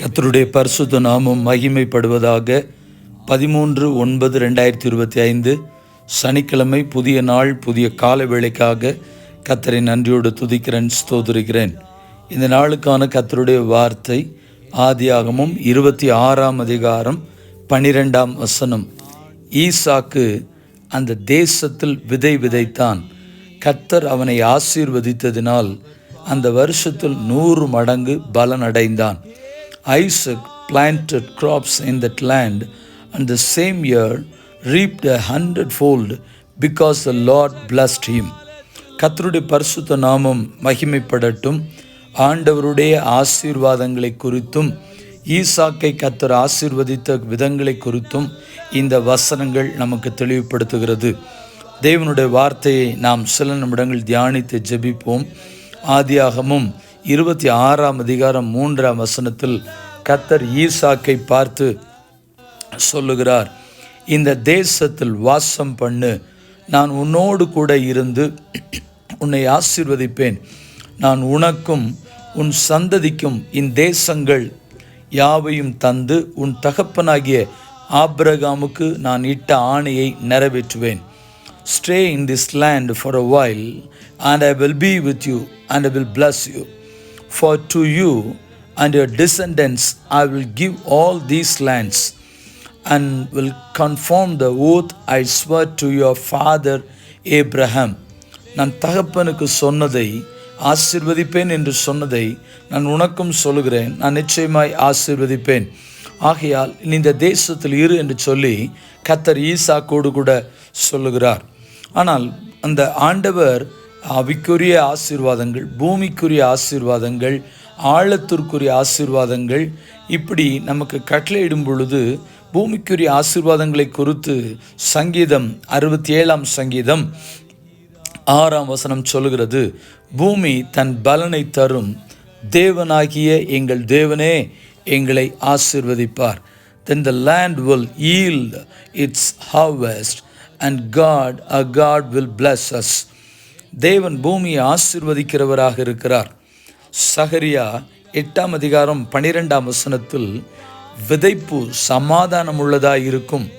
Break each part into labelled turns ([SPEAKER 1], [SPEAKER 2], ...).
[SPEAKER 1] கத்தருடைய பரிசுத்த நாமம் மகிமைப்படுவதாக பதிமூன்று ஒன்பது ரெண்டாயிரத்தி இருபத்தி ஐந்து சனிக்கிழமை புதிய நாள் புதிய கால வேளைக்காக கத்தரை நன்றியோடு துதிக்கிறேன் ஸ்தோதரிக்கிறேன் இந்த நாளுக்கான கத்தருடைய வார்த்தை ஆதியாகமும் இருபத்தி ஆறாம் அதிகாரம் பனிரெண்டாம் வசனம். ஈசாக்கு அந்த தேசத்தில் விதை விதைத்தான். கத்தர் அவனை ஆசீர்வதித்ததினால் அந்த வருஷத்தில் நூறு மடங்கு பலன் அடைந்தான் Isaac planted crops in that land, and the same year reaped a hundredfold because the Lord blessed him. கத்தருடைய பரிசுத்த நாமம் மகிமைப்படட்டும். ஆண்டவருடைய ஆசீர்வாதங்களை குறித்தும் ஈசாக்கை கத்தர் ஆசீர்வதித்த விதங்களை குறித்தும் இந்த வசனங்கள் நமக்கு தெளிவுபடுத்துகிறது. தேவனுடைய வார்த்தையை நாம் சில நிமிடங்கள் தியானித்து ஜெபிப்போம். ஆதியாகமும் இருபத்தி ஆறாம் அதிகாரம் மூன்றாம் வசனத்தில் கத்தர் ஈசாக்கை பார்த்து சொல்லுகிறார் இந்த தேசத்தில் வாசம் பண்ணு. நான் உன்னோடு கூட இருந்து உன்னை ஆசீர்வதிப்பேன். நான் உனக்கும் உன் சந்ததிக்கும் இந்தேசங்கள் யாவையும் தந்து உன் தகப்பனாகிய ஆப்ரகாமுக்கு நான் இட்ட ஆணையை நிறைவேற்றுவேன். Stay in this land for a while and I will be with you and I will bless you For to you and your descendants I will give all these lands, and will confirm the oath I swore to your father Abraham. நான் தகப்பனுக்கு சொன்னதை ஆசீர்வதிப்பேன் என்று சொன்னதை நான் உனக்கும் சொல்லுகிறேன். நான் நிச்சயமாய் ஆசீர்வதிப்பேன். ஆகையால் நீ இந்த தேசத்தில் இரு என்று சொல்லி கத்தர் ஈசாக்கோடு கூட சொல்லுகிறார். ஆனால் அந்த ஆண்டவர் அவிக்குரிய ஆசீர்வாதங்கள் பூமிக்குரிய ஆசீர்வாதங்கள் ஆழத்திற்குரிய ஆசீர்வாதங்கள். இப்படி நமக்கு கட்டளையிடும் பொழுது பூமிக்குரிய ஆசீர்வாதங்களை குறித்து சங்கீதம் அறுபத்தி ஏழாம் சங்கீதம் ஆறாம் வசனம் சொல்லுகிறது பூமி தன் பலனை தரும் தேவனாகிய எங்கள் தேவனே எங்களை ஆசீர்வதிப்பார். Then the land will yield its harvest and God a God will bless us தேவன் பூமியை ஆசிர்வதிக்கிறவராக இருக்கிறார். சஹரியா எட்டாம் அதிகாரம் பனிரெண்டாம் வசனத்தில் விதைப்பு சமாதானம் உள்ளதாக இருக்கும்.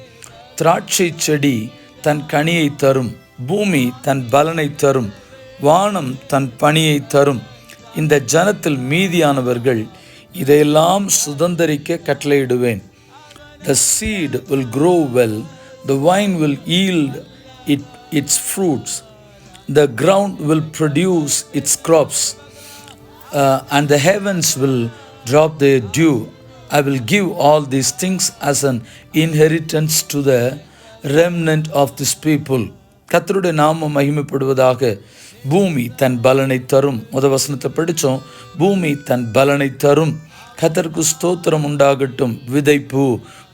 [SPEAKER 1] திராட்சை செடி தன் கனியை தரும். பூமி தன் பலனை தரும். வானம் தன் பணியை தரும். இந்த ஜனத்தில் மீதியானவர்கள் இதையெல்லாம் சுதந்தரிக்க கட்டளையிடுவேன். The seed will grow well the vine will yield it its fruits the ground will produce its crops, uh, and the heavens will drop their dew. I will give all these things as an inheritance to the remnant of this people. கத்தருடைய நாமம் மகிமைப்படுவதாக பூமி தன் பலனை தரும் முத வசனத்தை படித்தோம் பூமி தன் பலனை தரும் கத்தருக்கு ஸ்தோத்திரம் உண்டாகட்டும் விதைப்பு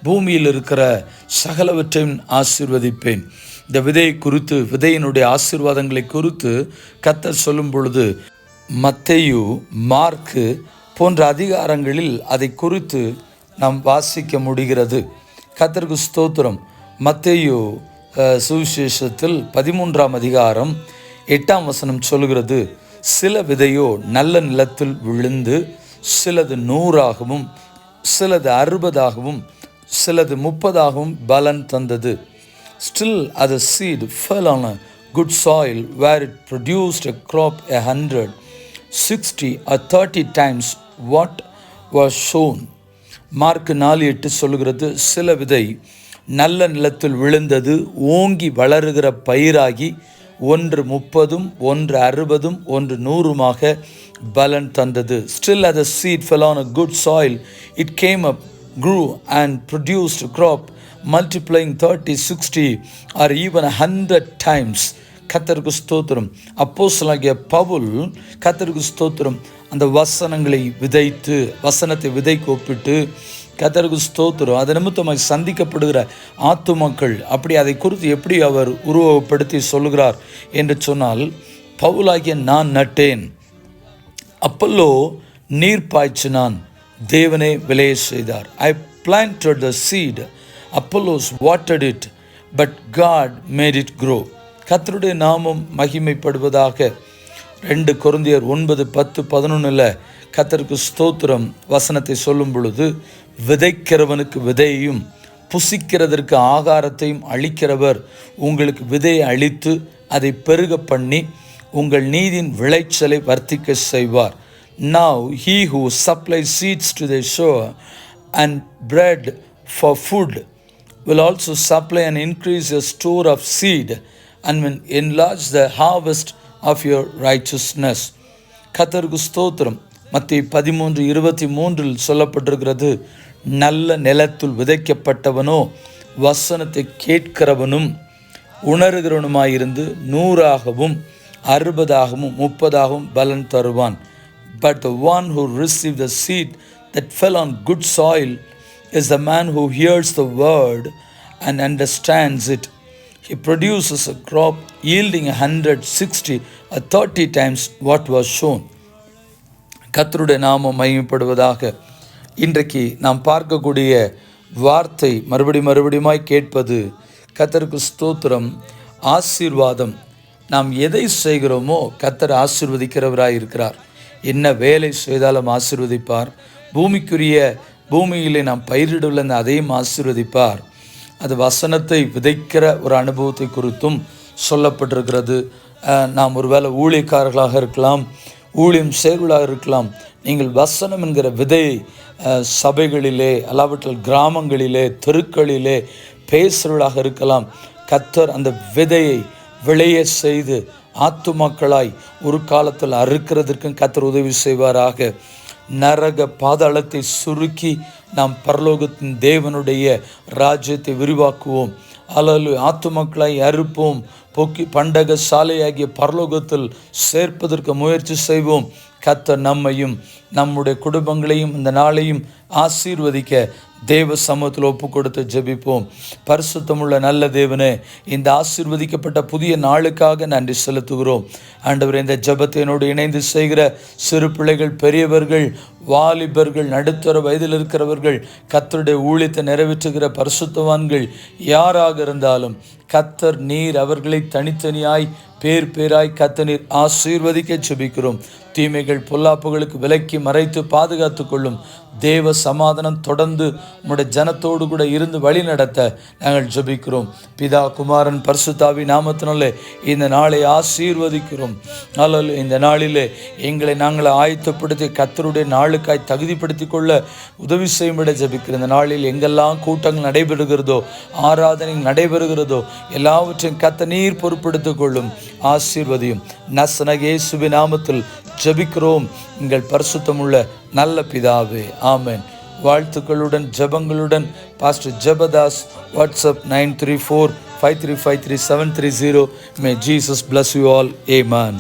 [SPEAKER 1] பூமியில் இருக்கிற சகலவற்றையும் ஆசீர்வதிப்பேன் இந்த விதையை குறித்து விதையினுடைய ஆசீர்வாதங்களை குறித்து கத்தர் சொல்லும் பொழுது மத்தையு மார்க்கு போன்ற அதிகாரங்களில் அதை குறித்து நாம் வாசிக்க முடிகிறது. கத்தருக்கு ஸ்தோத்திரம். மத்தையு சுவிசேஷத்தில் பதிமூன்றாம் அதிகாரம் எட்டாம் வசனம் சொல்கிறது சில விதையோ நல்ல நிலத்தில் விழுந்து சிலது நூறாகவும் சிலது அறுபதாகவும் சிலது முப்பதாகவும் பலன் தந்தது. Still other seed seed fell on a good soil where it produced a crop a hundred, sixty, or thirty times what was Mark நாலு எட்டு சொல்கிறது சில விதை நல்ல நிலத்தில் விழுந்தது ஓங்கி வளருகிற பயிராகி ஒன்று முப்பதும் ஒன்று அறுபதும் ஒன்று நூறுமாக பலன் தந்தது still other seed fell on a good soil it came up grew and produced crop multiplying thirty sixty or even hundred times கத்தருக்கு ஸ்தோத்திரம். அப்போசலாகிய பவுல் கத்தருக்கு ஸ்தோத்திரம். அந்த வசனங்களை விதைத்து வசனத்தை விதைக்கு ஒப்பிட்டு கத்தருக்கு ஸ்தோத்திரம். அது நிமித்தமாக சந்திக்கப்படுகிற ஆத்துமக்கள் அப்படி அதை குறித்து எப்படி அவர் உருவகப்படுத்தி சொல்கிறார் என்று சொன்னால் பவுலாகிய நான் நட்டேன். அப்பல்லோ நீர் பாய்ச்சினான். தேவனே விளைய செய்தார். I plant the seed Apollos vatted it but God made it grow கத்தருடைய நாமம் மகிமைப்படுவதாக ரெண்டு குருந்தியர் ஒன்பது பத்து பதினொன்றில் கத்தருக்கு ஸ்தோத்திரம் வசனத்தை சொல்லும் பொழுது விதைக்கிறவனுக்கு விதையையும் புசிக்கிறதற்கு ஆகாரத்தையும் அளிக்கிறவர் உங்களுக்கு விதையை அளித்து அதை பெருக பண்ணி உங்கள் நீதியின் விளைச்சலை வர்த்திக்க செய்வார். Now he who supply seeds to the sow and bread for food will also supply and increase your store of seed and will enlarge the harvest of your righteousness. கத்தருக்கு ஸ்தோத்திரம் மத்திய பதிமூன்று இருபத்தி மூன்றில் சொல்லப்பட்டிருக்கிறது நல்ல நிலத்தில் விதைக்கப்பட்டவனோ வசனத்தை கேட்கிறவனும் உணர்கிறவனுமாயிருந்து நூறாகவும் அறுபதாகவும் முப்பதாகவும் பலன் தருவான் but the one who receive the seed that fell on good soil is the man who hears the word and understands it. He produces a crop yielding a hundred, sixty, or thirty times what was shown. கத்தருடைய நாமம் மகிமைப்படுவதாக இன்றைக்கு நாம் பார்க்கக்கூடிய வார்த்தை மறுபடி மறுபடியுமாய் கேட்பது கத்தருக்கு ஸ்தோத்திரம் ஆசீர்வாதம் நாம் எதை செய்கிறோமோ கத்தர் ஆசிர்வதிக்கிறவராய் இருக்கிறார் என்ன வேலை செய்தாலும் ஆசிர்வதிப்பார் பூமிக்குரிய பூமியிலே நாம் பயிரிடவில்லை அதையும் ஆசீர்வதிப்பார். அது வசனத்தை விதைக்கிற ஒரு அனுபவத்தை குறித்தும் சொல்லப்பட்டிருக்கிறது. நாம் ஒருவேளை ஊழியக்காரர்களாக இருக்கலாம் ஊழியம் செயல்களாக இருக்கலாம் நீங்கள் வசனம் என்கிற விதையை சபைகளிலே அல்லாவற்றில் கிராமங்களிலே தெருக்களிலே பேசுகிறவர்களாக இருக்கலாம். கத்தர் அந்த விதையை விளைய செய்து ஆத்து மக்களாய் ஒரு காலத்தில் அறுக்கிறதற்கும் கத்தர் உதவி செய்வாராக. நரக பாதாளத்தை சுருக்கி நாம் பரலோகத்தின் தேவனுடைய ராஜ்யத்தை விரிவாக்குவோம். அலலு ஆத்துமக்களாய் அறுப்போம். பொக்கி பண்டக சாலையாகிய பரலோகத்தில் சேர்ப்பதற்கு முயற்சி செய்வோம். கத்தர் நம்மையும் நம்முடைய குடும்பங்களையும் இந்த நாளையும் ஆசீர்வதிக்க தேவ சமூகத்தில் ஒப்பு கொடுத்து ஜெபிப்போம். பரிசுத்தமுள்ள நல்ல தேவனே இந்த ஆசீர்வதிக்கப்பட்ட புதிய நாளுக்காக நன்றி செலுத்துகிறோம். ஆண்டவர் இந்த ஜபத்தினோடு இணைந்து செய்கிற சிறு பிள்ளைகள் பெரியவர்கள் வாலிபர்கள் நடுத்தர வயதில் இருக்கிறவர்கள் கத்தருடைய ஊழியத்தை நிறைவேற்றுகிற பரிசுத்தவான்கள் யாராக இருந்தாலும் கத்தர் நீர் அவர்களை தனித்தனியாய் பேர் பேராய் கத்தநீர் ஆசீர்வதிக்க ஜெபிக்கிறோம் தீமைகள் பொல்லாப்புகளுக்கு விலக்கி மறைத்து பாதுகாத்து கொள்ளும் தேவ சமாதானம் தொடர்ந்து உம்முடைய ஜனத்தோடு கூட இருந்து வழி நடத்த நாங்கள் ஜெபிக்கிறோம். பிதா குமாரன் பர்சுதாவி நாமத்தினாலே இந்த நாளை ஆசீர்வதிக்கிறோம். அல்ல இந்த நாளிலே எங்களை நாங்கள் ஆயத்தப்படுத்தி கத்தருடைய நாளுக்காய் தகுதிப்படுத்தி கொள்ள உதவி செய்யும்பட ஜபிக்கிற இந்த நாளில் எங்கெல்லாம் கூட்டங்கள் நடைபெறுகிறதோ ஆராதனை நடைபெறுகிறதோ எல்லாவற்றையும் கத்த நீர் பொறுப்படுத்திக் கொள்ளும். ஆசீர்வதியும். நசனகேசுவி நாமத்தில் ஜெபிக்கிறோம். எங்கள் பரிசுத்தமுள்ள நல்ல பிதாவே ஆமேன். வாழ்த்துக்களுடன் ஜபங்களுடன் pastor Jabadas WhatsApp nine three four five three five three seven three zero may Jesus bless you all amen